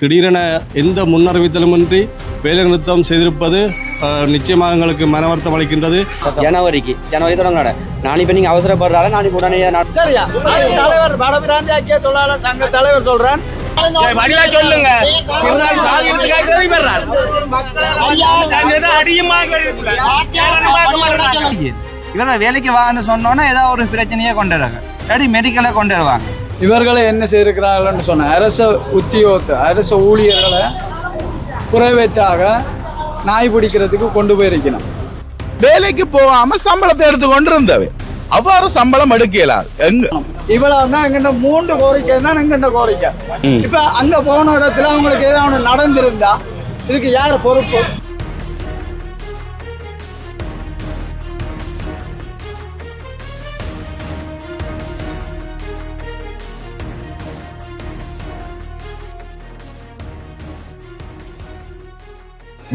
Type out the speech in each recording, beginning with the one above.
திடீரென எந்த முன்னறிவித்தலுமின்றி வேலைநிறுத்தம் செய்திருப்பது அஹ், நிச்சயமாக எங்களுக்கு மனவர்த்தம் அளிக்கின்றது. ஜனவரிக்கு ஜனவரி தொடங்கினாட நான் இப்போ நீங்கள் அவசரப்படுறால நான் உடனே சரியா? தலைவர் வடபிராந்தி ஐக்கிய தொழிலாளர் சங்க தலைவர் சொல்றேன் வடிவா சொல்லுங்க. இவரை வேலைக்கு வான்னு சொன்னோன்னா ஏதாவது ஒரு பிரச்சனையை கொண்டு வராங்க. மெடிக்கலை கொண்டு வருவாங்க. இவர்களை என்ன செய்திருக்கிறார்கள்னு சொன்ன அரச உத்தியோகத்தை அரச ஊழியர்களை குறைவேற்றாக நாய் பிடிக்கிறதுக்கு கொண்டு போயிருக்கணும். வேலைக்கு போகாமல் சம்பளத்தை எடுத்து கொண்டிருந்தவை. அவ்வாறு சம்பளம் எடுக்க இயலாது எங்க? இவ்வளவு தான் எங்கிட்ட மூன்று கோரிக்கை தான் எங்கிட்ட கோரிக்கை. இப்ப அங்க போன இடத்துல அவங்களுக்கு ஏதாவது ஒண்ணு நடந்திருந்தா இதுக்கு யார் பொறுப்பு?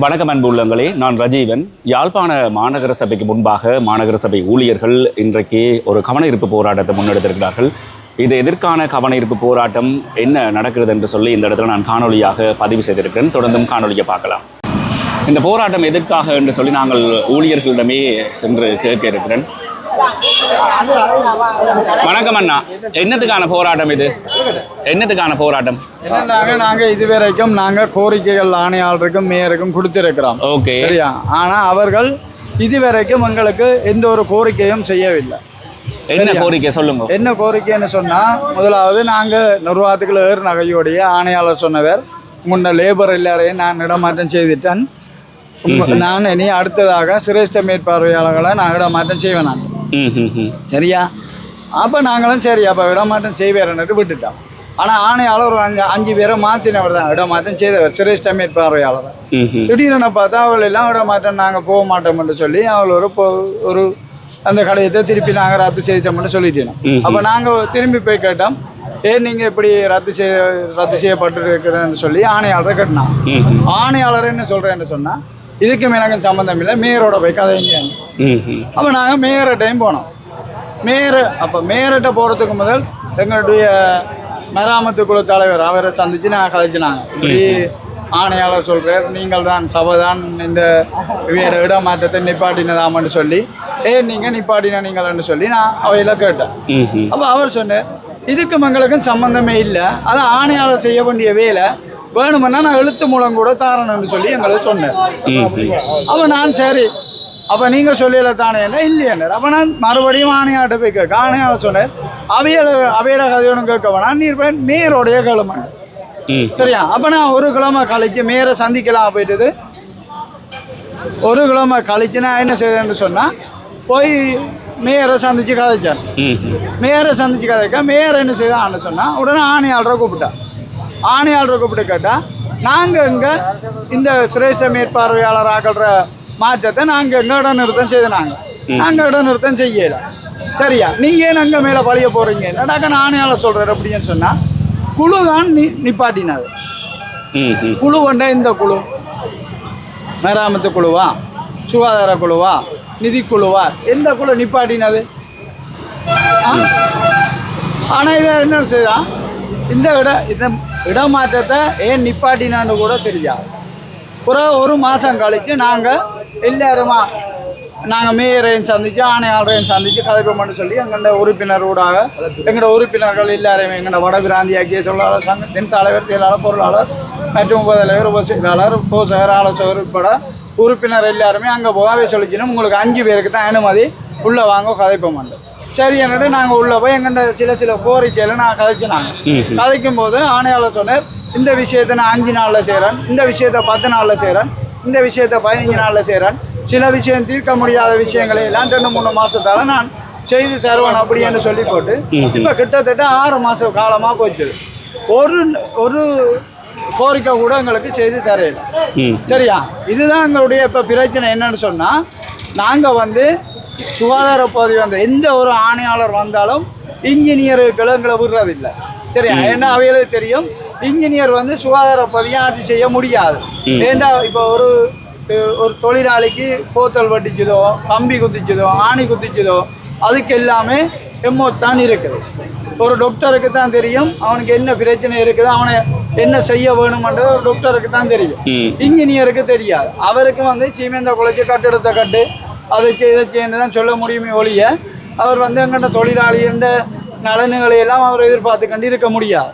வணக்கம் அன்பு உள்ளங்களே நான் ரஜீவன். யாழ்ப்பாண மாநகர சபைக்கு முன்பாக மாநகர சபை ஊழியர்கள் இன்றைக்கு ஒரு கவன போராட்டத்தை முன்னெடுத்திருக்கிறார்கள். இது எதற்கான கவன போராட்டம் என்ன நடக்கிறது என்று சொல்லி இந்த இடத்துல நான் காணொளியாக பதிவு செய்திருக்கிறேன். தொடர்ந்தும் காணொளியை பார்க்கலாம். இந்த போராட்டம் எதற்காக என்று சொல்லி நாங்கள் ஊழியர்களிடமே சென்று கேட்க இருக்கிறேன். வணக்கம் அண்ணா. என்னத்துக்கான போராட்டம் இது? என்னத்துக்கான போராட்டம்? என்னன்னாங்க நாங்க இதுவரைக்கும் நாங்க கோரிக்கைகள் ஆணையாளருக்கும் மேயருக்கும் கொடுத்திருக்கிறோம். ஓகே. சரியா? ஆனா அவர்கள் இதுவரைக்கும் எங்களுக்கு எந்த ஒரு கோரிக்கையும் செய்யவில்லை. என்ன. கோரிக்கை சொல்லுங்க. என்ன கோரிக்கைன்னு சொன்னா முதலாவது நாங்க நிர்வாகத்துக்குள்ள ஏறு நகையோடைய ஆணையாளர் சொன்னவர் முன்ன லேபர் எல்லாரையும் நான் இடமாற்றம் செய்துட்டேன். நான் இனி அடுத்ததாக சிரேஷ்ட மேற்பார்வையாளர்களை நான் இடமாற்றம் செய்வேன் நான். சரியா? அப்போ நாங்களும் சரி அப்போ இடமாற்றம் செய்வேறன்ட்டு விட்டுட்டோம். ஆனால் ஆணையாளர் ஒரு அஞ்சு அஞ்சு பேரை மாற்றினவர் தான். இடமாற்றம் செய்தவர். சிரேஷ்ட மேற்பார்வையாளர் ம் திடீர்னு பார்த்தா அவள் எல்லாம் விட மாட்டோம் நாங்கள் போக மாட்டோம்னு சொல்லி அவள் ஒரு ஒரு அந்த கடையத்தை திருப்பி நாங்கள் ரத்து செய்துட்டோம்னு சொல்லிட்டோம் அப்போ நாங்கள் திரும்பி போய் கேட்டோம் ஏன் நீங்கள் இப்படி ரத்து செய்ய ரத்து செய்யப்பட்டிருக்கிறேன்னு சொல்லி ஆணையாளரை கேட்டினான் ஆணையாளர் என்ன சொல்கிறேன்னு சொன்னால் இதுக்கு எனக்கு சம்மந்தம் இல்லை. மேயரோட போய் கதைங்க அப்போ நாங்கள் மேயர்கிட்டையும் போனோம். மேயர் அப்போ மேயர்கிட்ட போகிறதுக்கு முதல் எங்களுடைய மராமத்து குழு தலைவர் அவரை சந்தித்து நாங்கள் கதைச்சினாங்க. இப்படி ஆணையாளர் சொல்கிறார் நீங்கள் தான் சபை தான் இந்த வீட இடமாற்றத்தை நிப்பாட்டினதாமன்னு சொல்லி ஏ நீங்கள் நிப்பாட்டின நீங்கள்னு சொல்லி நான் அவையில் கேட்டேன். அப்போ அவர் சொன்னார் இதுக்கும் எங்களுக்கும் சம்மந்தமே இல்லை. அது ஆணையாளர் செய்ய வேண்டிய வேலை. வேணுமென்னா நான் எழுத்து மூலம் கூட தாரணும்னு சொல்லி எங்களுக்கு சொன்னார். அப்போ நான் சரி. அப்போ நீங்கள் சொல்லல தானே என்ன? இல்லையார் அப்போ நான் மறுபடியும் ஆணையாட்ட போய் கேட்க ஆணையாளர் சொன்னார் அவையோட அவையோட கதையோடு கேட்க வேணாம். நீர் போய் மேயரோடைய கிழமை சரியா? அப்போ நான் ஒரு கிழமை கழிச்சு மேயரை சந்திக்கலாம் போயிட்டது. ஒரு கிழமை கழிச்சு நான் என்ன செய்தேன்னு சொன்னால் போய் மேயரை சந்திச்சு கதைச்சேன் மேயரை சந்திச்சு கதைக்க மேயர் என்ன செய்தான்னு சொன்னால் உடனே ஆணையாளரை கூப்பிட்டா. ஆணையாளரை கூப்பிட்டு கேட்டால் நாங்கள் இங்கே இந்த சிரேஷ்ட மேற்பார்வையாளர் ஆகல்ற மாற்றத்தை நாங்கள் இங்கே இடைநிறுத்தம் செய்து நாங்கள் நாங்கள் இடைநிறுத்தம் செய்யலை. சரியா? நீங்கள் ஏன் அங்கே மேலே பழிய போகிறீங்க என்னடாக்க ஆணையாளர் சொல்கிறார் அப்படின்னு சொன்னால் குழு தான் நி நிப்பாட்டினது குழு கொண்ட இந்த குழு? மேராமத்து குழுவா? சுகாதார குழுவா? நிதிக்குழுவா எந்த குழு நிப்பாட்டினது? ஆனால் இவன் என்ன செய்தான்? இந்த இட இந்த இடமாற்றத்தை ஏன் நிப்பாட்டினான்னு கூட தெரியாது. ஒரு ஒரு மாதம் கழித்து நாங்கள் எல்லாருமா நாங்கள் மேயரையும் சந்தித்து ஆணையாளரையும் சந்தித்து கதைப்போம்னு சொல்லி எங்களோட உறுப்பினர் ஊடாக எங்களோட உறுப்பினர்கள் எல்லாரையும் எங்களோட வட பிராந்தியாக்கிய தொழிலாளர் தென் தலைவர் செயலாளர் பொருளாளர் மற்றும் உபதலைவர் உப செயலாளர் போசகர் ஆலோசகர் உட்பட உறுப்பினர் எல்லாருமே அங்கே போகவே சொல்லிக்கணும் உங்களுக்கு அஞ்சு பேருக்கு தான் அனுமதி உள்ளே வாங்க கதைப்போம் சரி என்னட்டு நாங்கள் உள்ளே போய் எங்கள்கிட்ட சில சில கோரிக்கையில் நான் கதைச்சினாங்க. கதைக்கும் போது ஆணையாளர் சொன்னார் இந்த விஷயத்தை நான் அஞ்சு நாளில் செய்கிறேன் இந்த விஷயத்தை பத்து நாளில் செய்கிறேன் இந்த விஷயத்தை பதினஞ்சு நாளில் செய்கிறேன் சில விஷயம் தீர்க்க முடியாத விஷயங்களை எல்லாம் ரெண்டு மூணு மாசத்தால நான் செய்து தருவேன் அப்படின்னு சொல்லி போட்டு இப்போ கிட்டத்தட்ட ஆறு மாத காலமாக போச்சு. ஒரு ஒரு கோரிக்கை கூட எங்களுக்கு செய்து தரையில சரியா? இதுதான் எங்களுடைய இப்போ பிரச்சனை என்னன்னு சொன்னால் நாங்கள் வந்து சுகாதார பதவி வந்த எந்த ஒரு ஆணையாளர் வந்தாலும் இன்ஜினியர்கள் எங்களை விடுறதில்லை. சரியா? ஏன்னா அவைகளுக்கு தெரியும் இன்ஜினியர் வந்து சுகாதார பதவியை ஆட்சி செய்ய முடியாது. ஏண்டா இப்போ ஒரு ஒரு தொழிலாளிக்கு போத்தல் வட்டிச்சதோ கம்பி குத்திச்சதோ ஆணி குத்திச்சதோ அதுக்கு எல்லாமே எம்மோ தான் இருக்குது. ஒரு டாக்டருக்கு தான் தெரியும் அவனுக்கு என்ன பிரச்சனை இருக்குது அவனை என்ன செய்ய வேணுமன்றது ஒரு டாக்டருக்கு தான் தெரியும். இன்ஜினியருக்கு தெரியாது. அவருக்கு வந்து சீமெந்த குலைச்சி கட்டிடத்தை கட்டு அதை செய்ய இதை செய்யன்னு தான் சொல்ல முடியுமே ஒழிய அவர் வந்து எங்கள்கிட்ட தொழிலாளின்ற நலன்களை எல்லாம் அவர் எதிர்பார்த்து கண்டு இருக்க முடியாது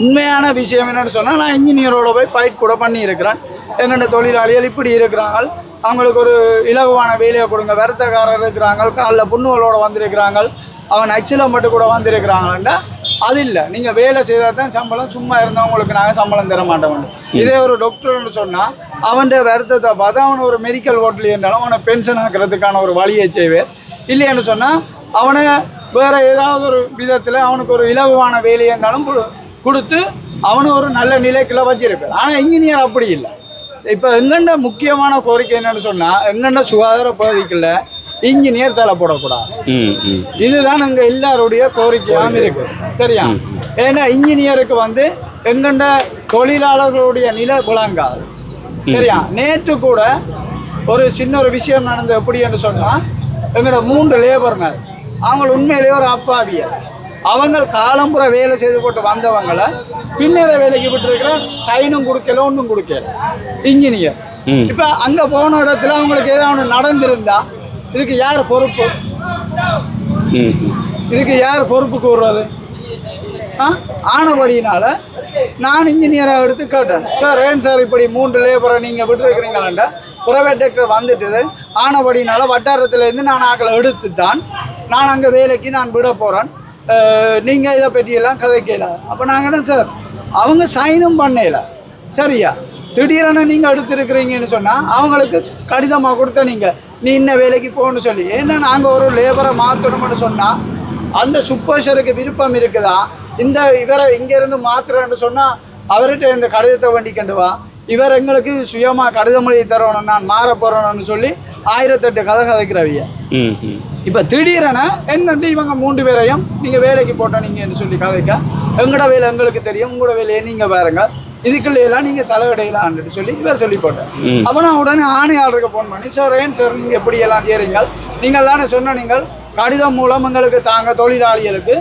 உண்மையான விஷயம் என்னன்னு சொன்னால் நான் இன்ஜினியரோட போய் ஃபைட் கூட பண்ணியிருக்கிறேன். எங்கள்கிட்ட தொழிலாளிகள் இப்படி இருக்கிறாங்க. அவங்களுக்கு ஒரு இலகுவான வேலையை கொடுங்க. வருத்தக்காரர் இருக்கிறாங்க. காலில் புண்ணுகளோட வந்திருக்கிறாங்க. அவன் அச்சிலம் மட்டும் கூட வந்திருக்கிறாங்கண்டா அது இல்லை நீங்கள் வேலை செய்தால் தான் சம்பளம். சும்மா இருந்தவங்களுக்கு நாங்கள் சம்பளம் தர மாட்டோம் இதே ஒரு டாக்டர்னு சொன்னால் அவன் வருத்தத்தை பார்த்து அவன் ஒரு மெடிக்கல் ஹோட்டல் என்றாலும் அவனை பென்ஷன் ஆக்கிறதுக்கான ஒரு வழியை செய்வேன். இல்லைன்னு சொன்னால் அவனை வேற ஏதாவது ஒரு விதத்தில் அவனுக்கு ஒரு இலகுவான வேலை என்றாலும் கொடு- கொடுத்து அவனை ஒரு நல்ல நிலைக்குள்ள வச்சிருப்பார் ஆனால் இன்ஜினியர் அப்படி இல்லை. இப்போ எங்கண்ட முக்கியமான கோரிக்கை என்னன்னு சொன்னால் எங்கண்ட சுகாதார பகுதிக்குள்ள இன்ஜினியர் தலை போடக்கூடாது. இதுதான் எங்க எல்லாருடைய கோரிக்கையாகவும் இருக்கு. சரியா? ஏன்னா இன்ஜினியருக்கு வந்து எங்கண்ட தொழிலாளர்களுடைய நிலை விளங்காது. சரியா? நேற்று கூட ஒரு சின்ன ஒரு விஷயம் நடந்தது எப்படி என்று சொன்னால் எங்களோட மூன்று லேபர்னர் அவங்க உண்மையிலேயே ஒரு அப்பாவியர் அவங்க காலம்புற வேலை செய்து போட்டு வந்தவங்களை பின்னர வேலைக்கு விட்டுருக்கிற சைனும் கொடுக்கல ஒன்றும் கொடுக்கல. இன்ஜினியர். இப்போ அங்கே போன இடத்துல அவங்களுக்கு ஏதாவது ஒன்று நடந்திருந்தா இதுக்கு யார் பொறுப்பு? இதுக்கு யார் பொறுப்பு கூறுறது? ஆ? ஆனபடியினால நான் இன்ஜினியராக எடுத்து கேட்டேன். சார் ஏன் சார் இப்படி மூன்று லேபரை நீங்கள் விட்டுருக்கிறீங்களாண்ட ப்ரைவேட் டாக்டர் வந்துட்டுது. ஆனபடியினால வட்டாரத்துலேருந்து நான் ஆக்களை எடுத்து தான் நான் அங்கே வேலைக்கு நான் விட போகிறேன் நீங்கள் இதை பற்றியெல்லாம் கதைக்கல. அப்போ நாங்கள் என்ன சார் அவங்க சைனும் பண்ணல. சரியா? திடீரென நீங்கள் எடுத்துருக்கிறீங்கன்னு சொன்னால் அவங்களுக்கு கடிதமாக கொடுத்த நீங்கள் நீ இன்ன வேலைக்கு போகணும்னு சொல்லி. ஏன்னா நாங்கள் ஒரு லேபரை மாற்றணும்னு சொன்னால் அந்த சுப்போஷருக்கு விருப்பம் இருக்குதா? இந்த இவரை இங்கேருந்து மாத்துறேன்னு சொன்னால் அவர்கிட்ட இந்த கடிதத்தை வண்டி கண்டு வா. இவர் எங்களுக்கு சுயமாக கடிதம் எழுதி தரணும் நான் மாற போகிறேன்னு சொல்லி ஆயிரத்தெட்டு கதை கதைக்கிறவிய. இப்போ திடீரென என்னட்டு இவங்க மூன்று பேரையும் நீங்கள் வேலைக்கு போட்டோனீங்கன்னு சொல்லி கதைக்க எங்களோட வேலை எங்களுக்கு தெரியும் உங்களோட வேலையை நீங்கள் பாருங்க. இதுக்குள்ள எல்லாம் நீங்கள் தலையிடையலான்னு சொல்லி இவர் சொல்லி போட்டார். ம். அப்போ நான் உடனே ஆணையாளருக்கு ஃபோன் பண்ணி சார் ஏன் சார் நீங்கள் எப்படி எல்லாம் செய்கிறீங்க நீங்கள் தானே சொன்ன நீங்கள் கடிதம் மூலம் எங்களுக்கு தாங்க தொழிலாளிகளுக்கு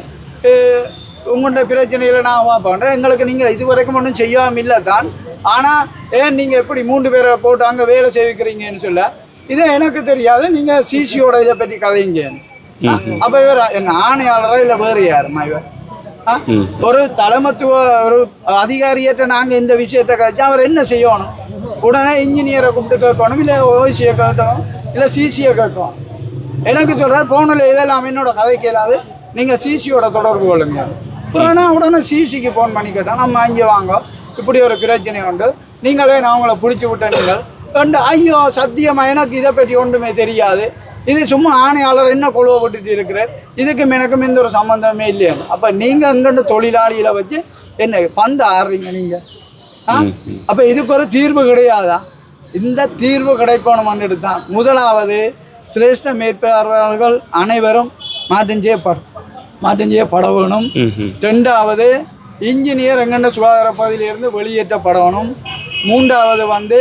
உங்கள்கிட்ட பிரச்சனைகளை நான் பார்ப்பேன் எங்களுக்கு நீங்கள் இது வரைக்கும் ஒன்றும் செய்யாமல் இல்லை தான். ஆனால் ஏன் நீங்கள் எப்படி மூன்று பேரை போட்டு அங்கே வேலை செய்விக்கிறீங்கன்னு சொல்ல இது எனக்கு தெரியாது. நீங்கள் சிசியோட இதை பற்றி கதைங்க. அப்போ இவர் என்ன ஆணையாளரா இல்லை வேறு யாருமா இவர்? ஒரு தலைமத்துவ ஒரு அதிகாரியற்ற நாங்கள் இந்த விஷயத்தை கழிச்சு அவர் என்ன செய்யணும்? உடனே இன்ஜினியரை கூப்பிட்டு கேட்கணும் இல்லை ஓசியை கேட்கணும் இல்லை சிசியை கேட்கணும். எனக்கு சொல்கிறார் ஃபோனில் இதெல்லாம் என்னோட கதை கேளாது. நீங்கள் சிசியோட தொடர்பு கொள்ளுங்க. உடனே உடனே சிசிக்கு ஃபோன் பண்ணி கேட்டால் நம்ம இங்கே வாங்க. இப்படி ஒரு பிரச்சனை உண்டு. நீங்களே நான் உங்களை பிடிச்சி விட்டேன் நீங்கள். ரெண்டு ஐயோ சத்தியமாக எனக்கு இதை பற்றி ஒன்றுமே தெரியாது. இது சும்மா ஆணையாளர் என்ன கொழுவ விட்டுட்டு இருக்கிறார்? இதுக்கும் எனக்கும் எந்த ஒரு சம்மந்தமே இல்லையா. அப்போ நீங்கள் அங்கண்டு தொழிலாளிகளை வச்சு என்ன பந்து ஆடுறீங்க நீங்கள் ஆ? அப்போ இதுக்கு ஒரு தீர்வு கிடையாதா? இந்த தீர்வு கிடைக்கணும்னு தான் முதலாவது சிரேஷ்ட மேற்பார்வையாளர்கள் அனைவரும் மாற்றம் செய்யப்பட மாற்றம் செய்யப்பட வேணும். ரெண்டாவது இன்ஜினியர் எங்கண்ட சுகாதார பகுதியிலிருந்து வெளியேற்றப்படணும் மூன்றாவது வந்து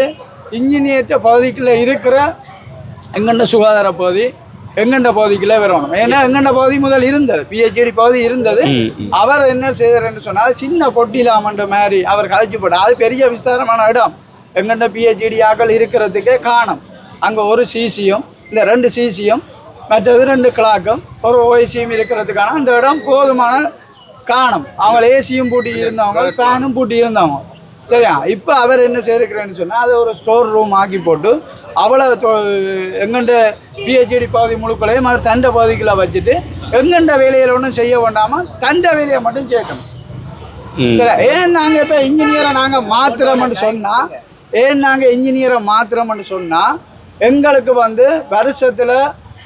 இன்ஜினியர்ட்ட பகுதிக்குள்ளே இருக்கிற எங்கண்ட சுகாதார பகுதி எங்கண்ட பகுதிக்குள்ளே வரணும். ஏன்னா எங்கண்ட பகுதி முதல் இருந்தது. பிஹெச்டி பகுதி இருந்தது. அவர் என்ன செய்தார்னு சொன்னால் சின்ன பொட்டிலாமன்ற மாதிரி அவர் கழிச்சு போட்டார் அது பெரிய விஸ்தாரமான இடம். எங்கண்ட பிஹெச்டி ஆக்கள் இருக்கிறதுக்கே காணும் அங்கே ஒரு சிசியும் இந்த ரெண்டு சிசியும் மற்றது ரெண்டு கிளாக்கும் ஒரு ஓய்சியும் இருக்கிறதுக்கான அந்த இடம் போதுமான காணும் அவங்க ஏசியும் பூட்டி இருந்தவங்க ஃபேனும் பூட்டி இருந்தவங்க. சரியா? இப்போ அவர் என்ன செய்திருக்கிறேன்னு சொன்னால் அதை ஒரு ஸ்டோர் ரூம் ஆக்கி போட்டு அவளை எங்கண்ட பிஹெச்டி பகுதி முழுக்களையும் அவர் தண்டை பகுதிக்குள்ள வச்சுட்டு எங்கண்ட வேலையில் ஒன்றும் செய்ய வேண்டாமல் தண்டை வேலையை மட்டும் செய்யட்டும். சரி ஏன் நாங்கள் இப்போ இன்ஜினியரை நாங்கள் மாத்துறோம்னு சொன்னால் ஏன் நாங்கள் இன்ஜினியரை மாத்துறோம்னு சொன்னால் எங்களுக்கு வந்து வருஷத்தில்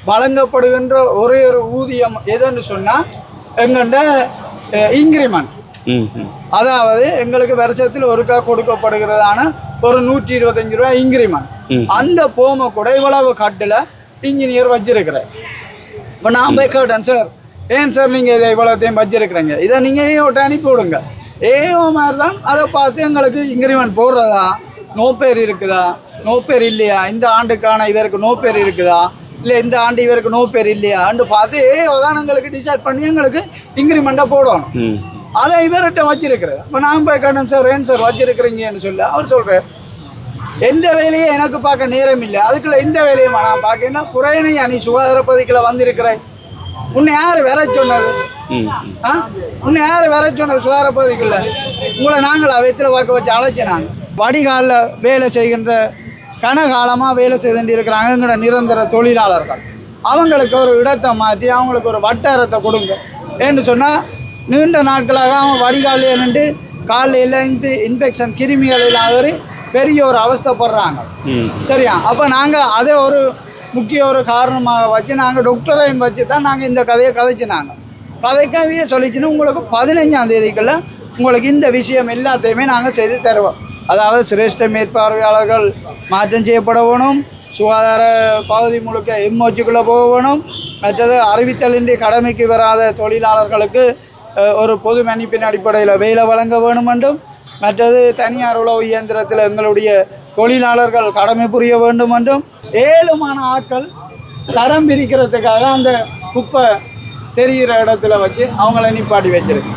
வழங்கப்படுகின்ற ஒரே ஒரு ஊதியம் எதுன்னு சொன்னால் எங்கண்ட இன்க்ரிமெண்ட் அதாவது எங்களுக்கு வருஷத்தில் ஒருக்கா கொடுக்கப்படுகிறதான ஒரு நூற்றி இருபத்தஞ்சு ரூபா இன்க்ரிமெண்ட். அந்த போமை கூட இவ்வளவு கட்டில் இன்ஜினியர் வச்சிருக்கிறேன் இப்போ நான் போய் கேட்டேன் சார் ஏன் சார் நீங்கள் இதை இவ்வளோத்தையும் வச்சிருக்கிறீங்க? இதை நீங்கள் ஏ விட்டு அனுப்பி விடுங்க? ஏஓ மாதிரி தான் அதை பார்த்து எங்களுக்கு இன்க்ரிமெண்ட் போடுறதா? நோ பேர் இருக்குதா? நோ பேர் இல்லையா? இந்த ஆண்டுக்கான இவருக்கு நோ பேர் இருக்குதா? இல்லை இந்த ஆண்டு இவருக்கு நோ பேர் இல்லையான்னு பார்த்து ஏஓ தான் எங்களுக்கு டிசைட் பண்ணி எங்களுக்கு இன்க்ரிமெண்ட்டை போடணும். அதை இவர்கிட்ட வச்சிருக்கிறார் இப்போ நான் போய் கேட்டேன் சார் ஏன் சார் வச்சிருக்கிறீங்கன்னு சொல்ல அவர் சொல்கிறார் எந்த வேலையை எனக்கு பார்க்க நேரம் இல்லை. அதுக்குள்ள இந்த வேலையை நான் பார்க்கணும் குறையினை அணி சுகாதார பகுதிக்குள்ள வந்திருக்கிறேன். உன்னை யார் வர சொன்னது? ஆ? உன்னை யார் வர சொன்னது சுகாதார பகுதிக்குள்ள? உங்களை நாங்கள் வயிற்றில் பார்க்க வச்சு அழைச்சி நாங்கள் வடிகாலில் வேலை செய்கின்ற கனகாலமாக வேலை செய்துட்டு இருக்கிறாங்க எங்களோட நிரந்தர தொழிலாளர்கள். அவங்களுக்கு ஒரு இடத்தை மாற்றி அவங்களுக்கு ஒரு வட்டாரத்தை கொடுங்க. ஏன்னு சொன்னால் நீண்ட நாட்களாக அவன் வடிகாலில் நின்று காலையில் இன்பி இன்ஃபெக்ஷன் கிருமிகள் எல்லாம் ஏறி பெரிய ஒரு அவஸ்தைப்படுறாங்க. சரியா? அப்போ நாங்கள் அதை ஒரு முக்கிய ஒரு காரணமாக வச்சு நாங்கள் டாக்டரையும் வச்சு தான் நாங்கள் இந்த கதையை கதைச்சினாங்க. கதைக்காகவே சொல்லிச்சுன்னு உங்களுக்கு பதினைஞ்சாம் தேதிக்குள்ள உங்களுக்கு இந்த விஷயம் எல்லாத்தையுமே நாங்கள் செய்து தருவோம். அதாவது சிரேஷ்ட மேற்பார்வையாளர்கள் மாற்றம் செய்யப்பட வேணும் சுகாதார பகுதி முழுக்க எம்ஓச்சுக்குள்ளே போக வேணும் மற்றது அறிவித்தலின்றி கடமைக்கு வராத தொழிலாளர்களுக்கு ஒரு பொது மன்னிப்பின் அடிப்படையில் வேலை வழங்க வேணும் என்றும் மற்றது தனியார் உழவு இயந்திரத்தில் எங்களுடைய தொழிலாளர்கள் கடமை புரிய வேண்டும் என்றும் ஏழுமான ஆட்கள் தரம் பிரிக்கிறதுக்காக அந்த குப்பை தெரிகிற இடத்துல வச்சு அவங்கள நிப்பாட்டி வச்சுருக்கு.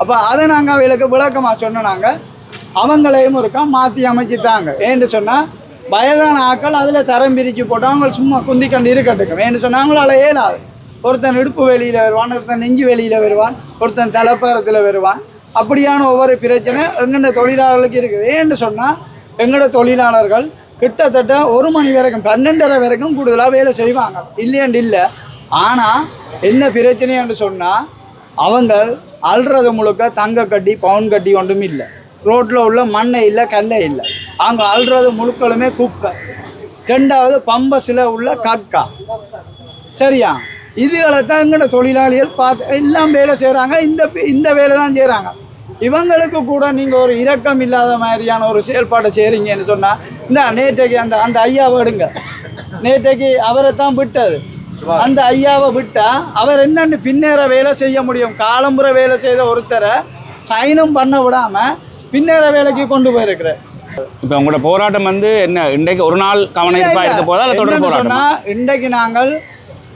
அப்போ அதை நாங்கள் அவங்களுக்கு விளக்கமாக சொன்னாங்க அவங்களையும் இருக்கா மாற்றி அமைச்சுத்தாங்க ஏன்னு சொன்னால் வயதான ஆட்கள் அதில் தரம் பிரித்து போட்டு அவங்க சும்மா குந்திக்கண்டு இருக்கட்டுக்கும் ஏன்னு சொன்னால் அவங்களால ஏழாது ஒருத்தன் இடுப்பு வெளியில் வருவான் ஒருத்தன் நெஞ்சு வெளியில் வருவான் ஒருத்தன் தலைப்பாரத்தில் வருவான். அப்படியான ஒவ்வொரு பிரச்சனை எங்கள்ட தொழிலாளர்களுக்கு இருக்குது. ஏன்னு சொன்னால் எங்களோட தொழிலாளர்கள் கிட்டத்தட்ட ஒரு மணி வரைக்கும் பன்னெண்டரை வரைக்கும் கூடுதலாக வேலை செய்வாங்க. இல்லையாண்டு இல்லை. ஆனால் என்ன பிரச்சனைன்னு சொன்னால் அவங்க அழுறது முழுக்க தங்க கட்டி பவுன் கட்டி ஒன்றும் இல்லை. ரோட்டில் உள்ள மண்ணை இல்லை கல்லை இல்லை. அவங்க அழுறது முழுக்களுமே குப்பை ரெண்டாவது பம்பஸில் உள்ள கக்கா. சரியா? இதுகளை தான் எங்களோட தொழிலாளிகள் பார்த்து எல்லாம் வேலை செய்கிறாங்க இந்த இந்த வேலை தான் செய்கிறாங்க இவங்களுக்கு கூட நீங்கள் ஒரு இரக்கம் இல்லாத மாதிரியான ஒரு செயல்பாட்டை செய்கிறீங்கன்னு சொன்னால் இந்த நேற்றைக்கு அந்த அந்த ஐயாவை எடுங்க. நேற்றைக்கு அவரை தான் விட்டது. அந்த ஐயாவை விட்டா அவர் என்னன்னு பின்னேற வேலை செய்ய முடியும். காலம்புற வேலை செய்த ஒருத்தரை சைனும் பண்ண விடாமல் பின்னேற வேலைக்கு கொண்டு போயிருக்கிறார் இப்போ உங்களோட போராட்டம் வந்து என்ன இன்றைக்கு ஒரு நாள் கவனிப்பா இருக்க போதா இல்லை தொடர் என்னன்னு போராட்டம்? சொன்னா இன்றைக்கு நாங்கள்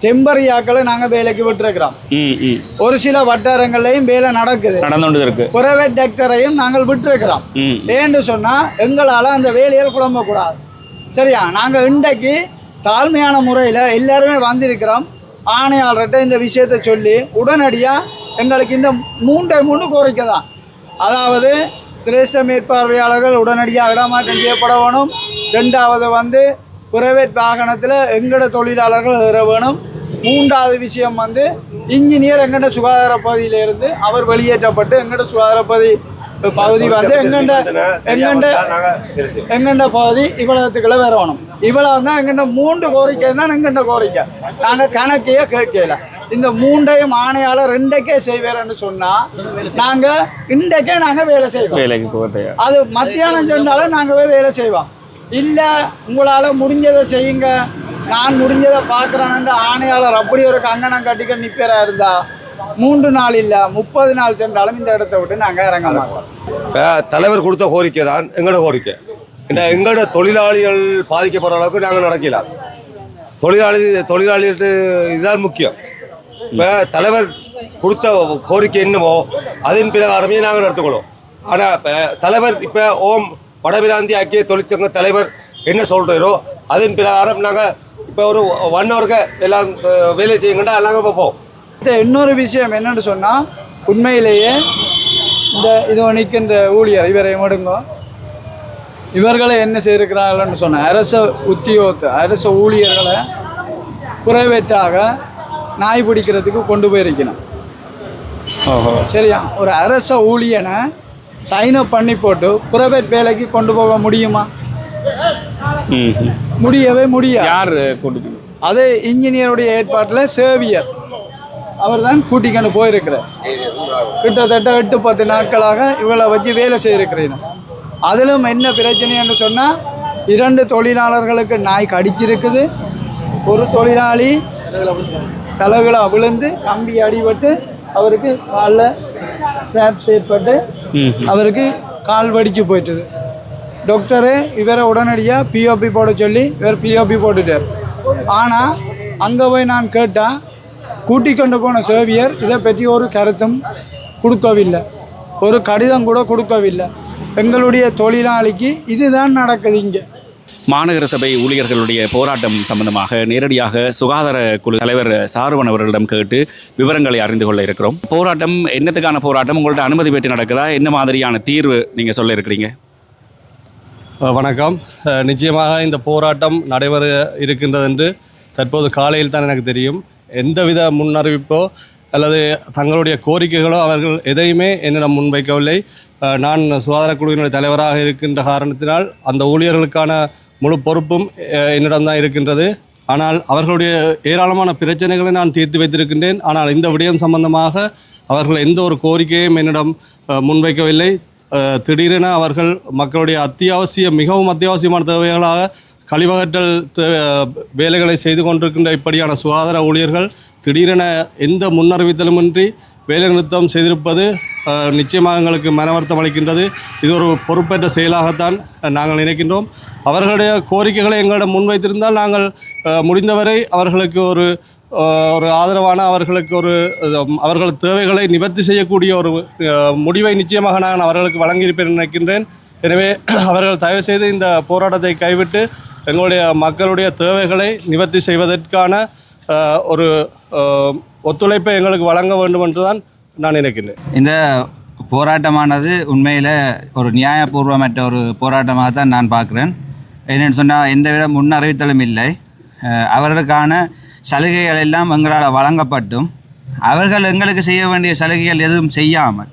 டெம்பரியாக்களை நாங்கள் வேலைக்கு விட்டுருக்கிறோம். ஒரு சில வட்டாரங்கள்லையும் வேலை நடக்குது. நடந்து இருக்கு. பிரைவேட் டாக்டரையும் நாங்கள் விட்டுருக்கிறோம். ஏன்னு சொன்னால் எங்களால் அந்த வேலையில் குழம்பக்கூடாது சரியா? நாங்கள் இன்றைக்கு தாழ்மையான முறையில் எல்லாருமே வந்திருக்கிறோம். ஆணையாளர்கிட்ட இந்த விஷயத்தை சொல்லி உடனடியாக எங்களுக்கு இந்த மூன்றை மூன்று கோரிக்கை தான். அதாவது சிரேஷ்ட மேற்பார்வையாளர்கள் உடனடியாக இடமாற்றம் செய்யப்பட வேணும். ரெண்டாவது வந்து பிரைவேட் வாகனத்தில் எங்களோட தொழிலாளர்கள் ஏற வேணும். மூன்றாவது விஷயம் வந்து இன்ஜினியர் எங்கண்ட சுகாதார பகுதியிலிருந்து அவர் வெளியேற்றப்பட்டு எங்கண்ட சுகாதார பகுதி பகுதி வந்து எங்கண்ட எங்கண்ட எங்கண்ட பகுதி இவ்வளவுக்குள்ள வரணும். இவ்வளவு தான் எங்கண்ட மூன்று கோரிக்கை தான் எங்கண்ட கோரிக்கை. நாங்கள் கணக்கையே கேட்கல. இந்த மூண்டையும் ஆணையாளர் ரெண்டைக்கே செய்வார்னு சொன்னால் நாங்கள் இன்றைக்கே நாங்கள் வேலை செய்வோம். அது மத்தியானம் சென்றாலும் நாங்கள் போய் வேலை செய்வோம். இல்லை உங்களால் முடிஞ்சதை செய்யுங்க. நான் முடிஞ்சதை பார்க்குறேன்னு ஆணையாளர் அப்படி ஒரு கங்கணம் கட்டிக்க நிற்பரா இருந்தா மூன்று நாள் இல்லை முப்பது நாள் சென்றாலும் இந்த இடத்த விட்டு நாங்கள் இறங்க மாட்டோம். தலைவர் கொடுத்த கோரிக்கை தான் எங்களோட கோரிக்கை. ஏன்னா எங்களோட தொழிலாளிகள் பாதிக்கப்படுற அளவுக்கு நாங்கள் நடக்கலாம் தொழிலாளி தொழிலாளிகிட்ட இதுதான் முக்கியம். இப்போ தலைவர் கொடுத்த கோரிக்கை என்னவோ அதன் பிரகாரமே நாங்கள் நடத்துக்கணும் ஆனால் இப்போ தலைவர் இப்போ ஓம் வடபிராந்தி ஐக்கிய தொழிற்சங்க தலைவர் என்ன சொல்கிறாரோ அதன் பிரகாரம் நாங்கள் இப்போ ஒரு ஒன் ஹவருக்கு எல்லாம் வேலை செய்யுங்கண்டா நாங்கள் பார்ப்போம் அடுத்த இன்னொரு விஷயம் என்னன்னு சொன்னால் உண்மையிலேயே இந்த இது நிற்கின்ற ஊழியர் இவரை மடுங்க. இவர்களை என்ன செய்திருக்கிறார்கள்னு சொன்ன அரச உத்தியோகத்தை அரச ஊழியர்களை பிரைவேட்டாக நாய் பிடிக்கிறதுக்கு கொண்டு போயிருக்கணும். ஓஹோ சரியா? ஒரு அரச ஊழியனை சைன் அப் பண்ணி போட்டு பிரைவேட் வேலைக்கு கொண்டு போக முடியுமா. முடியவே முடியாது. யார் கூட்டிட்டு அது இன்ஜினியருடைய ஏற்பாட்டில் சேவியர். அவர் தான் கூட்டிக்கொண்டு போயிருக்கிறார். கிட்டத்தட்ட எட்டு பத்து நாட்களாக இவளை வச்சு வேலை செய்திருக்கிறேன். அதிலும் என்ன பிரச்சனைன்னு சொன்னால் இரண்டு தொழிலாளர்களுக்கு நாய் கடிச்சிருக்குது. ஒரு தொழிலாளி தலைகளை விழுந்து கம்பி அடிபட்டு அவருக்கு காலில் ரேப்ஸ் ஏற்பட்டு அவருக்கு கால் வடிச்சு போயிட்டுது. டாக்டரு இவரை உடனடியாக பிஓபி போட சொல்லி இவர் பிஓபி போட்டுட்டார். ஆனால் அங்கே போய் நான் கேட்டால் கூட்டி கொண்டு போன சேவியர் இதை பற்றி ஒரு கருத்தும் கொடுக்கவில்லை. ஒரு கடிதம் கூட கொடுக்கவில்லை. எங்களுடைய தொழிலாளிக்கு இதுதான் நடக்குது இங்கே. மாநகர சபை ஊழியர்களுடைய போராட்டம் சம்பந்தமாக நேரடியாக சுகாதார குழு தலைவர் சாருவன் அவர்களிடம் கேட்டு விவரங்களை அறிந்து கொள்ள இருக்கிறோம். போராட்டம் என்னத்துக்கான போராட்டம்? உங்கள்ட்ட அனுமதி பெற்று நடக்குதா? என்ன மாதிரியான தீர்வு நீங்கள் சொல்ல இருக்கிறீங்க? வணக்கம். நிச்சயமாக இந்த போராட்டம் நடைபெற இருக்கின்றது என்று தற்போது காலையில் தான் எனக்கு தெரியும். எந்தவித முன்னறிவிப்போ அல்லது தங்களுடைய கோரிக்கைகளோ அவர்கள் எதையுமே என்னிடம் முன்வைக்கவில்லை. நான் சுகாதார குழுவினுடைய தலைவராக இருக்கின்ற காரணத்தினால் அந்த ஊழியர்களுக்கான முழு பொறுப்பும் என்னிடம்தான் என்னிடம் தான் இருக்கின்றது. ஆனால் அவர்களுடைய ஏராளமான பிரச்சனைகளை நான் தீர்த்து வைத்திருக்கின்றேன். ஆனால் இந்த விடயம் சம்பந்தமாக அவர்கள் எந்த ஒரு கோரிக்கையும் என்னிடம் முன்வைக்கவில்லை. திடீரென அவர்கள் மக்களுடைய அத்தியாவசிய மிகவும் அத்தியாவசியமான தேவைகளாக கழிவகற்றல் வேலைகளை செய்து கொண்டிருக்கின்ற இப்படியான சுகாதார ஊழியர்கள் திடீரென எந்த முன்னறிவித்தலுமின்றி வேலை நிறுத்தம் செய்திருப்பது நிச்சயமாக எங்களுக்கு மனவர்த்தம் அளிக்கின்றது. இது ஒரு பொறுப்பேற்ற செயலாகத்தான் நாங்கள் நினைக்கின்றோம். அவர்களுடைய கோரிக்கைகளை எங்களிடம் முன்வைத்திருந்தால் நாங்கள் முடிந்தவரை அவர்களுக்கு ஒரு ஒரு ஆதரவான அவர்களுக்கு ஒரு அவர்கள் தேவைகளை நிவர்த்தி செய்யக்கூடிய ஒரு முடிவை நிச்சயமாக நான் அவர்களுக்கு வழங்கியிருப்பேன் நினைக்கின்றேன். எனவே அவர்கள் தயவு செய்து இந்த போராட்டத்தை கைவிட்டு எங்களுடைய மக்களுடைய தேவைகளை நிவர்த்தி செய்வதற்கான ஒரு ஒத்துழைப்பை எங்களுக்கு வழங்க வேண்டும் என்று தான் நான் நினைக்கின்றேன். இந்த போராட்டமானது உண்மையில் ஒரு நியாயபூர்வமற்ற ஒரு போராட்டமாக தான் நான் பார்க்குறேன். என்னென்னு சொன்னால் எந்தவித முன்னறிவித்தலும் இல்லை. அவர்களுக்கான சலுகைகள் எல்லாம் எங்களால் வழங்கப்பட்டும். அவர்கள் எங்களுக்கு செய்ய வேண்டிய சலுகைகள் எதுவும் செய்யாமல்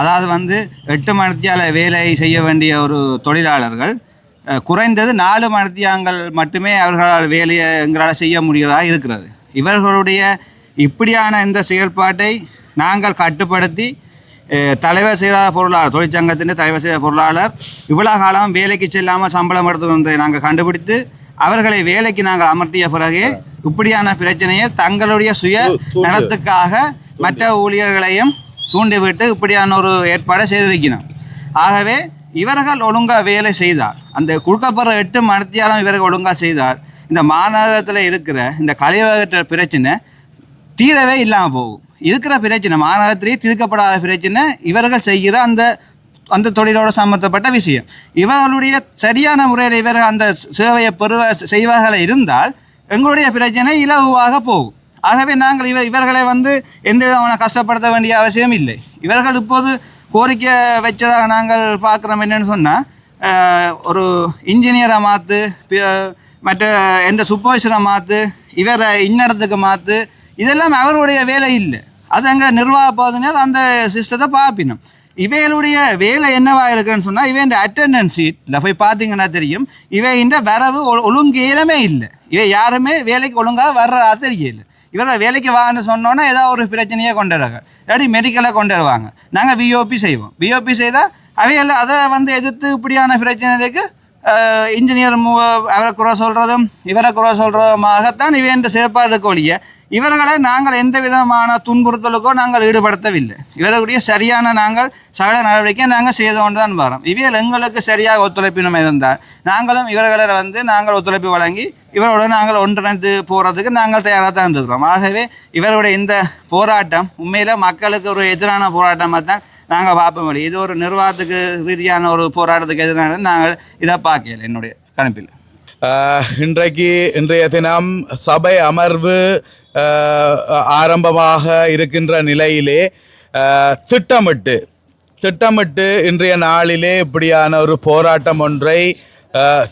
அதாவது வந்து எட்டு மணித்தியால வேலை செய்ய வேண்டிய ஒரு தொழிலாளர்கள் குறைந்தது நாலு மணித்தியாங்கள் மட்டுமே அவர்களால் வேலையை எங்களால் செய்ய முடிகிறதா இருக்கிறது. இவர்களுடைய இப்படியான இந்த செயல்பாட்டை நாங்கள் கட்டுப்படுத்தி தலைவர் செயலாளர் பொருளாளர் தொழிற்சங்கத்தின் தலைவர் செயலாளர் பொருளாளர் இவ்வளோ காலம் வேலைக்கு செல்லாமல் சம்பளம் எடுத்து வந்ததை நாங்கள் கண்டுபிடித்து அவர்களை வேலைக்கு நாங்கள் அமர்த்திய பிறகு இப்படியான பிரச்சனையை தங்களுடைய சுய நலத்துக்காக மற்ற ஊழியர்களையும் தூண்டிவிட்டு இப்படியான ஒரு ஏற்பாடை செய்திருக்கணும் ஆகவே இவர்கள் ஒழுங்காக வேலை செய்தார் அந்த கொடுக்கப்படுற எட்டு மணித்தியாலும் இவர்கள் ஒழுங்காக செய்தார் இந்த மாநகரத்தில் இருக்கிற இந்த கழிவகற்ற பிரச்சனை தீரவே இல்லாமல் போகும். இருக்கிற பிரச்சனை மாநகரத்திலேயே தீர்க்கப்படாத பிரச்சனை இவர்கள் செய்கிற அந்த அந்த தொழிலோடு சம்மந்தப்பட்ட விஷயம். இவர்களுடைய சரியான முறையில் இவர்கள் அந்த சேவையை பெறுவ செய்வார்கள் இருந்தால் எங்களுடைய பிரச்சனை இலகுவாக போகும். ஆகவே நாங்கள் இவ இவர்களை வந்து எந்த விதமான கஷ்டப்படுத்த வேண்டிய அவசியம் இல்லை. இவர்கள் இப்போது கோரிக்கை வச்சதாக நாங்கள் பார்க்குறோம் என்னென்னு சொன்னால் ஒரு இன்ஜினியரை மாற்று மற்ற எந்த சூப்பர்வைசரை மாற்று இவரை இன்னடத்துக்கு மாற்று இதெல்லாம் அவருடைய வேலை இல்லை. அது அங்கே நிர்வாக பகுதியினர் அந்த சிஸ்டத்தை பார்ப்பினும் இவைகளுடைய வேலை என்னவா இருக்குன்னு சொன்னால் இவை இந்த அட்டண்டன்ஸ் சீட்டில் போய் பார்த்தீங்கன்னா தெரியும் இவை இந்த வரவு ஒ- இல்லை. இவை யாருமே வேலைக்கு ஒழுங்காக வர்றதா தெரியல. இவரை வேலைக்கு வாங்கன்னு சொன்னோன்னா ஏதாவது ஒரு பிரச்சனையை கொண்டு வராங்க இல்லாட்டி மெடிக்கலை கொண்டு வருவாங்க நாங்கள் விஓபி செய்வோம். பிஓபி செய்தால் அவைகள் அதை வந்து எதிர்த்து இப்படியான பிரச்சனைக்கு இன்ஜினியர் மூ அவரை குறை சொல்கிறதும் இவரை குறை சொல்கிறதுமாகத்தான் இவை இந்த செயற்பாடுக்கு ஒழிய இவர்களை நாங்கள் எந்த விதமான துன்புறுத்தலுக்கோ நாங்கள் ஈடுபடுத்தவில்லை. இவர்களுடைய சரியான நாங்கள் சகல நடவடிக்கை நாங்கள் செய்து கொண்டு தான் வரோம். இவையில் எங்களுக்கு சரியாக ஒத்துழைப்பினம் இருந்தால் நாங்களும் இவர்களை வந்து நாங்கள் ஒத்துழைப்பு வழங்கி இவரோட நாங்கள் ஒன்றிணைந்து போகிறதுக்கு நாங்கள் தயாராக தான் இருக்கிறோம் ஆகவே இவருடைய இந்த போராட்டம் உண்மையில் மக்களுக்கு ஒரு எதிரான போராட்டமாக தான் நாங்கள் பார்ப்போம் இது ஒரு நிர்வாகத்துக்கு ரீதியான ஒரு போராட்டத்துக்கு எதிரான நாங்கள் இதை பார்க்கல என்னுடைய கணிப்பில். இன்றைக்கு இன்றைய தினம் சபை அமர்வு ஆரம்பமாக இருக்கின்ற நிலையிலே திட்டமிட்டு திட்டமிட்டு இன்றைய நாளிலே இப்படியான ஒரு போராட்டம் ஒன்றை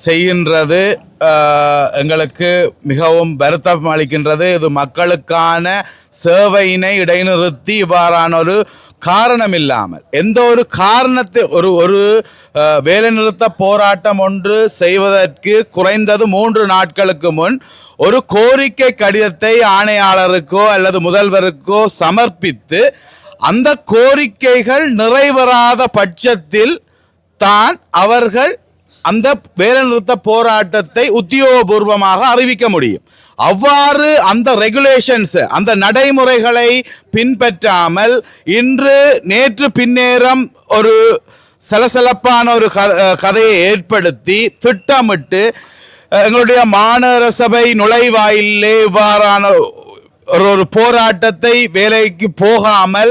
செய்கின்றது எங்களுக்கு மிகவும் வருத்தம் அளிக்கின்றது. இது மக்களுக்கான சேவையினை இடைநிறுத்தி இவ்வாறான ஒரு காரணம் இல்லாமல் எந்த ஒரு காரணத்தை ஒரு ஒரு வேலைநிறுத்த போராட்டம் ஒன்று செய்வதற்கு குறைந்தது மூன்று நாட்களுக்கு முன் ஒரு கோரிக்கை கடிதத்தை ஆணையாளருக்கோ அல்லது முதல்வருக்கோ சமர்ப்பித்து அந்த கோரிக்கைகள் நிறைவேறாத பட்சத்தில் தான் அவர்கள் அந்த வேலைநிறுத்த போராட்டத்தை உத்தியோகபூர்வமாக அறிவிக்க முடியும். அவ்வாறு அந்த ரெகுலேஷன்ஸ் அந்த நடைமுறைகளை பின்பற்றாமல் இன்று நேற்று பின்னேரம் ஒரு சலசலப்பான ஒரு க- கதையை ஏற்படுத்தி திட்டமிட்டு எங்களுடைய மாநகர சபை நுழைவாயிலே இவ்வாறான ஒரு ஒரு போராட்டத்தை வேலைக்கு போகாமல்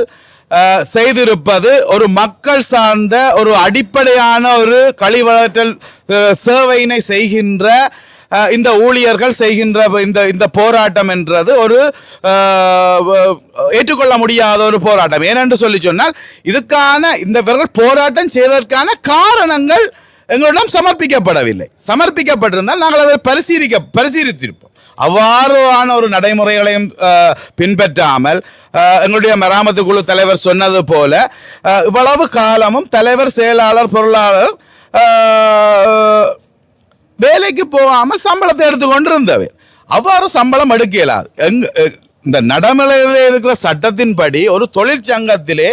செய்திருப்பது ஒரு மக்கள் சார்ந்த ஒரு அடிப்படையான ஒரு கழிவழற்றல் சேவையினை செய்கின்ற இந்த ஊழியர்கள் செய்கின்ற இந்த இந்த போராட்டம் என்றது ஒரு ஏற்றுக்கொள்ள முடியாத ஒரு போராட்டம். ஏனென்று சொல்லி சொன்னால் இதுக்கான இந்த இவர்கள் போராட்டம் செய்வதற்கான காரணங்கள் எங்களிடம் சமர்ப்பிக்கப்படவில்லை. சமர்ப்பிக்கப்பட்டிருந்தால் நாங்கள் அதை பரிசீலிக்க பரிசீலித்திருப்போம். அவ்வாறான ஒரு நடைமுறைகளையும் பின்பற்றாமல் எங்களுடைய மராமத்து குழு தலைவர் சொன்னது போல இவ்வளவு காலமும் தலைவர் செயலாளர் பொருளாளர் வேலைக்கு போகாமல் சம்பளத்தை எடுத்து அவ்வாறு சம்பளம் எடுக்க இயலாது எங்க இந்த நடைமுறையில் இருக்கிற சட்டத்தின்படி ஒரு தொழிற்சங்கத்திலே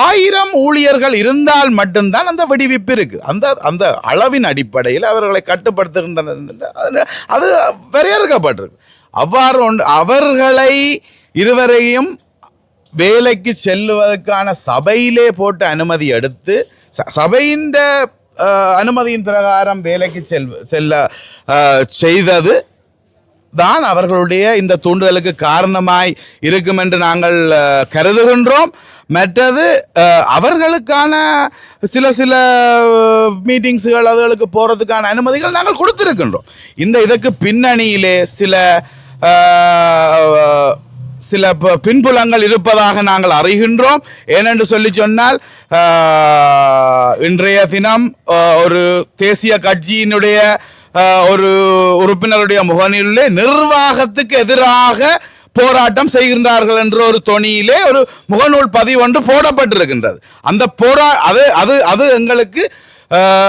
ஆயிரம் ஊழியர்கள் இருந்தால் மட்டும்தான் அந்த வெடிவிப்பு இருக்குது அந்த அந்த அளவின் அடிப்படையில் அவர்களை கட்டுப்படுத்துகின்றது அது- அது வரையறுக்கப்பட்டிருக்கு. அவ்வாறு ஒன்று அவர்களை இருவரையும் வேலைக்கு செல்லுவதற்கான சபையிலே போட்ட அனுமதி எடுத்து ச- சபையின் அனுமதியின் பிரகாரம் வேலைக்கு செல் செல்ல செய்தது தான் அவர்களுடைய இந்த தூண்டுதலுக்கு காரணமாய் இருக்கும் என்று நாங்கள் கருதுகின்றோம். மற்றது அவர்களுக்கான சில சில மீட்டிங்ஸுகள் அதுகளுக்கு போகிறதுக்கான அனுமதிகள் நாங்கள் கொடுத்துருக்கின்றோம். இந்த இதற்கு பின்னணியிலே சில சில ப- பின்புலங்கள் இருப்பதாக நாங்கள் அறிகின்றோம். ஏனென்று சொல்லி சொன்னால் இன்றைய தினம் ஒரு தேசிய கட்சியினுடைய ஒரு உறுப்பினருடைய முகநிலே நிர்வாகத்துக்கு எதிராக போராட்டம் செய்கின்றார்கள் என்ற ஒரு தொனியிலே ஒரு முகநூல் பதிவு ஒன்று போடப்பட்டிருக்கின்றது. அந்த போரா அது அது அது எங்களுக்கு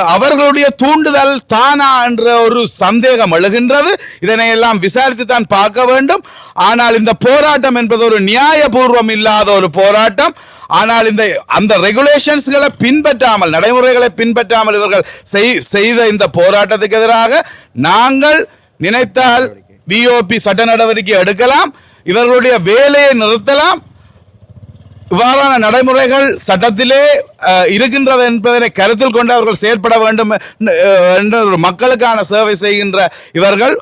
அவர்களுடைய தூண்டுதல் தானா என்ற ஒரு சந்தேகம் எழுகின்றது. இதனை எல்லாம் விசாரித்து தான் பார்க்க வேண்டும். ஆனால் இந்த போராட்டம் என்பது ஒரு நியாயபூர்வம் இல்லாத ஒரு போராட்டம். ஆனால் இந்த அந்த ரெகுலேஷன்ஸ்களை பின்பற்றாமல் நடைமுறைகளை பின்பற்றாமல் இவர்கள் செய்- செய்த இந்த போராட்டத்துக்கு எதிராக நாங்கள் நினைத்தால் விஓபி சட்ட நடவடிக்கை எடுக்கலாம். இவர்களுடைய வேலையை நிறுத்தலாம். இவ்வாறான நடைமுறைகள் சட்டத்திலே இருக்கின்றது என்பதனை கருத்தில் கொண்டு அவர்கள் செயற்பட வேண்டும் என்ற ஒரு மக்களுக்கான சேவை செய்கின்ற இவர்கள்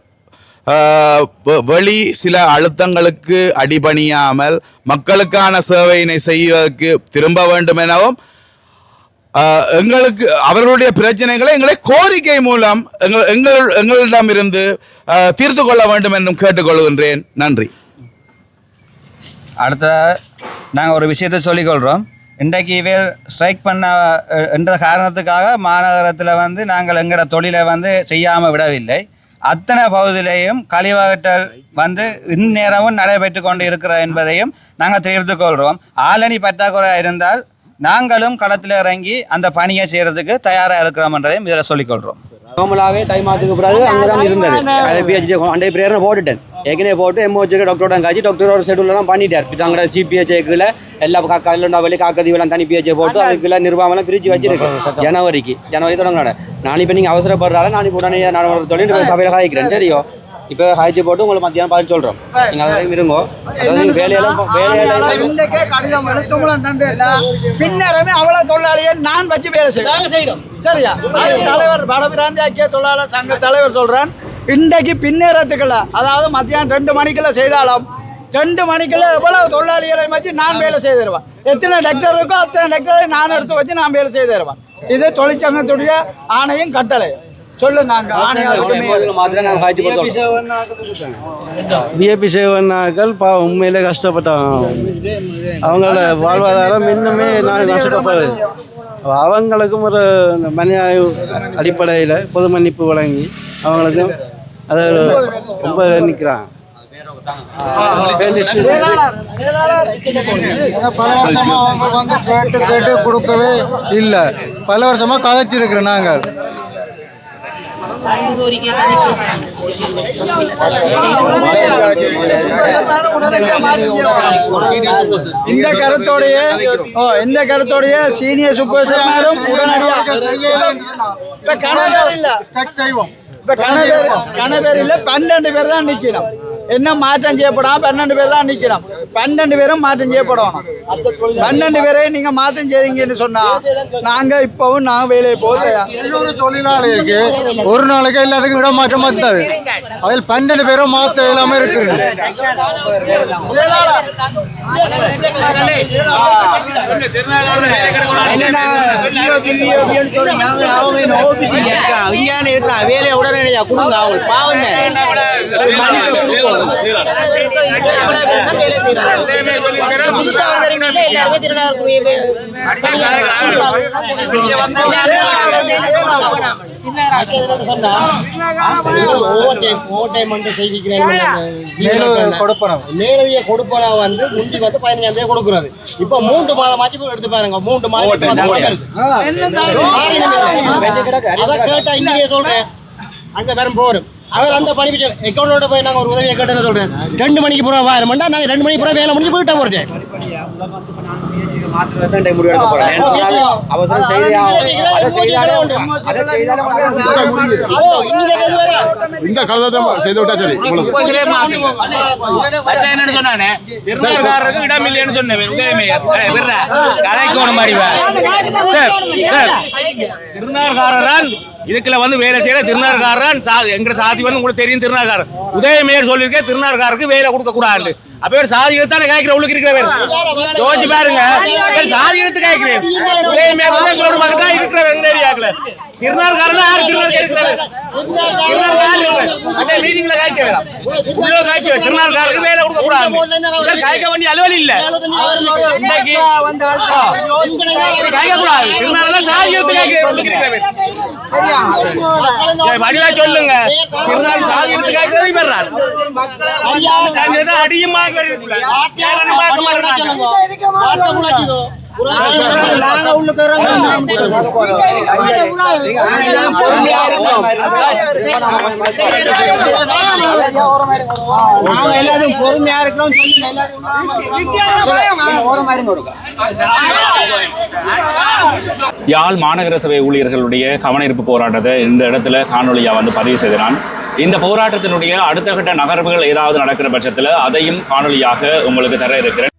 வெளி சில அழுத்தங்களுக்கு அடிபணியாமல் மக்களுக்கான சேவையினை செய்வதற்கு திரும்ப வேண்டும் எனவும் எங்களுக்கு அவர்களுடைய பிரச்சனைகளை எங்களை கோரிக்கை மூலம் எங்கள் எங்கள் எங்களிடமிருந்து இருந்து தீர்த்து கொள்ள வேண்டும் என்றும் கேட்டுக்கொள்கின்றேன் நன்றி. அடுத்ததாக நாங்கள் ஒரு விஷயத்தை சொல்லிக்கொள்கிறோம் இன்றைக்கு இவையில் ஸ்ட்ரைக் பண்ண என்ற காரணத்துக்காக மாநகரத்தில் வந்து நாங்கள் எங்களோட தொழிலை வந்து செய்யாமல் விடவில்லை. அத்தனை பகுதியிலேயும் கழிவகற்றல் வந்து இந்நேரமும் நடைபெற்று கொண்டு இருக்கிற என்பதையும் நாங்கள் தெரிவித்துக் கொள்கிறோம் ஆளணி பற்றாக்குறை இருந்தால் நாங்களும் களத்தில் இறங்கி அந்த பணியை செய்கிறதுக்கு தயாராக இருக்கிறோம் என்றதையும் இதில் சொல்லிக்கொள்கிறோம் நார்மலாகவே தை மாதத்துக்கு பிறகு அங்கே தான் இருந்தது அதை பிஹெச்டி அண்டை பிரேயர் போட்டுட்டேன். ஏற்கனவே போட்டு எம்ஓச்சுக்கு டாக்டரோட காய்ச்சி டாக்டரோட ஷெடியூல்லாம் பண்ணிட்டார். இப்போ அங்கே சிபிஹெச்ஏக்குள்ள எல்லா காக்காயில் வெளி காக்கதீவெல்லாம் தனி பிஹெச்ஏ போட்டு அதுக்குள்ள நிர்வாகம்லாம் பிரித்து வச்சிருக்கேன் ஜனவரிக்கு ஜனவரி தொடங்கினோட நான் இப்போ நீங்கள் அவசரப்படுறால நான் இப்போ உடனே நான் ஒரு தொழில் சபையில் காய்க்கிறேன். சரியோ? இப்போ காய்ச்சி போட்டு உங்களுக்கு மத்தியானம் பதில் சொல்கிறோம் நீங்கள் அதையும் இருங்கோ. அதாவது வேலையெல்லாம் வேலையெல்லாம் இன்றைக்கே கடிதம் எழுத்துமுலம் தந்து இல்ல பின்னரமே அவ்வளவு தொழிலாளியை நான் வச்சு வேலை செய்யறோம் சரியா? அது தலைவர் வடபிராந்தி ஐக்கிய தொழிலாளர் சங்க தலைவர் சொல்றேன். இன்றைக்கு பின்னேறத்துக்குள்ள அதாவது மத்தியானம் ரெண்டு மணிக்குள்ள செய்தாலும் ரெண்டு மணிக்குள்ள எவ்வளவு தொழிலாளிகளை வச்சு நான் வேலை செய்து தருவேன் எத்தனை டாக்டர் இருக்கோ அத்தனை டாக்டரை நான் எடுத்து வச்சு நான் வேலை செய்து தருவேன் இது தொழிற்சங்கத்துடைய ஆணையும் கட்டளை சொல்லுங்க அங்க ஆணையாளருக்கு மேல். மாத்திரம் நாங்கள் காய்ச்சி போட்டு சொல்றோம். பிஏபி சேவனாக்கள் பாவம் உண்மையிலே கஷ்டப்பட்டாங்க. அவங்களோட வாழ்வாதாரம் இன்னுமே நான் நஷ்டப்படுது அவங்களுக்கும் ஒரு மனிதாய அடிப்படையில் பொது மன்னிப்பு வழங்கி அவங்களுக்கும் அதை ரொம்ப செயலாளர். பல வருஷமா அவங்க வந்து கேட்டு கேட்டு கொடுக்கவே இல்லை. பல வருஷமா கதைச்சிருக்கிறோம் நாங்கள். இந்த கருத்தோடைய ஓ இந்த கருத்தோடைய சீனியர் சூப்பர்வைசர்மாரும் உடனடியாக இப்ப கணவர் இல்ல. செய்வோம். இப்ப கணவர் கணவர் இல்ல பன்னெண்டு பேர் தான் நிக்கணும். என்ன மாற்றம் செய்யப்படாம பன்னெண்டு பேர் தான் நிற்கிறோம் பன்னெண்டு பேரும் மாற்றம் செய்யப்படணும் பன்னெண்டு பேரையும் நீங்க மாற்றம் செய்தீங்கன்னு சொன்னா நாங்க இப்பவும் நான் வேலையை இருநூறு தொழிலாளிகளுக்கு ஒரு நாளைக்கு எல்லாத்துக்கும் இடமாற்றம் வந்தது அதில் பன்னெண்டு பேரும் மாற்ற இல்லாமல் இருக்கிறது வேலையை உடனடியா கொடுங்க அவங்க பாவம் புதுசா வரவங்க எல்லாருமே திருநாகூர் ஓவர் டைம் ஓவர் டைம் மேலும் கொடுப்பனம் மேலதிக கொடுப்பனா வந்து முந்தி வந்து பதினஞ்சாம் தேதி கொடுக்குறது இப்போ மூன்று மாதம் மாற்றி எடுத்து பாருங்க மூன்று மாதம் அதை கேட்டா இங்கே சொல்றேன் அங்க வேற போறோம் அவர் அந்த பணி அக்கௌண்டோட போய் நாங்க ஒரு உதவியை கேட்டேன்னு சொல்றேன். ரெண்டு மணிக்கு புறம் வாரம்டா நாங்க ரெண்டு மணிக்கு புறம் வேலை முடிஞ்சு போயிட்டா சொன்னால் அவசரம். இந்த கலதை செய்து விட்டா சரி என்னன்னு சொன்னானே? திருநாள்காரருக்கு இடம் இல்லைன்னு சொன்னேன். உதயமேயர் கதைக்கோணும் மாதிரி சார் சார். திருநாள்காரரான் இதுக்குல வந்து வேலை செய்யற திருநாறுகாரன் சா எங்க சாதி வந்து உங்களுக்கு தெரியும் திருநாறுகாரன் உதயமேயர் சொல்லியிருக்கேன் திருநாறுகாருக்கு வேலை கொடுக்க கூடாது அப்ப பேர் சாதி தானே கேட்கிற உள்ளுக்கு இருக்கிற பேர் யோசிச்சு பாருங்க. சாதி எடுத்து கேட்கிறேன். உதயமேயர் வந்து எங்களோட மகன் தான் இருக்கிற எங்க ஏரியாக்குல திருநாள்காரன் யாரு திருநாள் இருக்கிறாரு திருநாள்காரன் மீட்டிங்ல காய்க்க வேணாம். உள்ள காய்க்க வேணாம். திருநாள்காரருக்கு வேலை கொடுக்க கூடாது இவர் காய்க்க வேண்டிய அலுவலி இல்ல. இன்னைக்கு காய்க்க கூடாது திருநாள் சாதி எடுத்து கேட்கிறேன் உள்ளுக்கு இருக்கிற பேர் ஏய், வடிவா எல்லாரும் பொறுமையா இருக்கிறோம் யாழ் மாநகர சபை ஊழியர்களுடைய கவனஈர்ப்பு போராட்டத்தை இந்த இடத்துல காணொலியாக வந்து பதிவு செய்தான் இந்த போராட்டத்தினுடைய அடுத்த கட்ட நகர்வுகள் ஏதாவது நடக்கிற பட்சத்தில் அதையும் காணொலியாக உங்களுக்கு தர இருக்கிறேன்.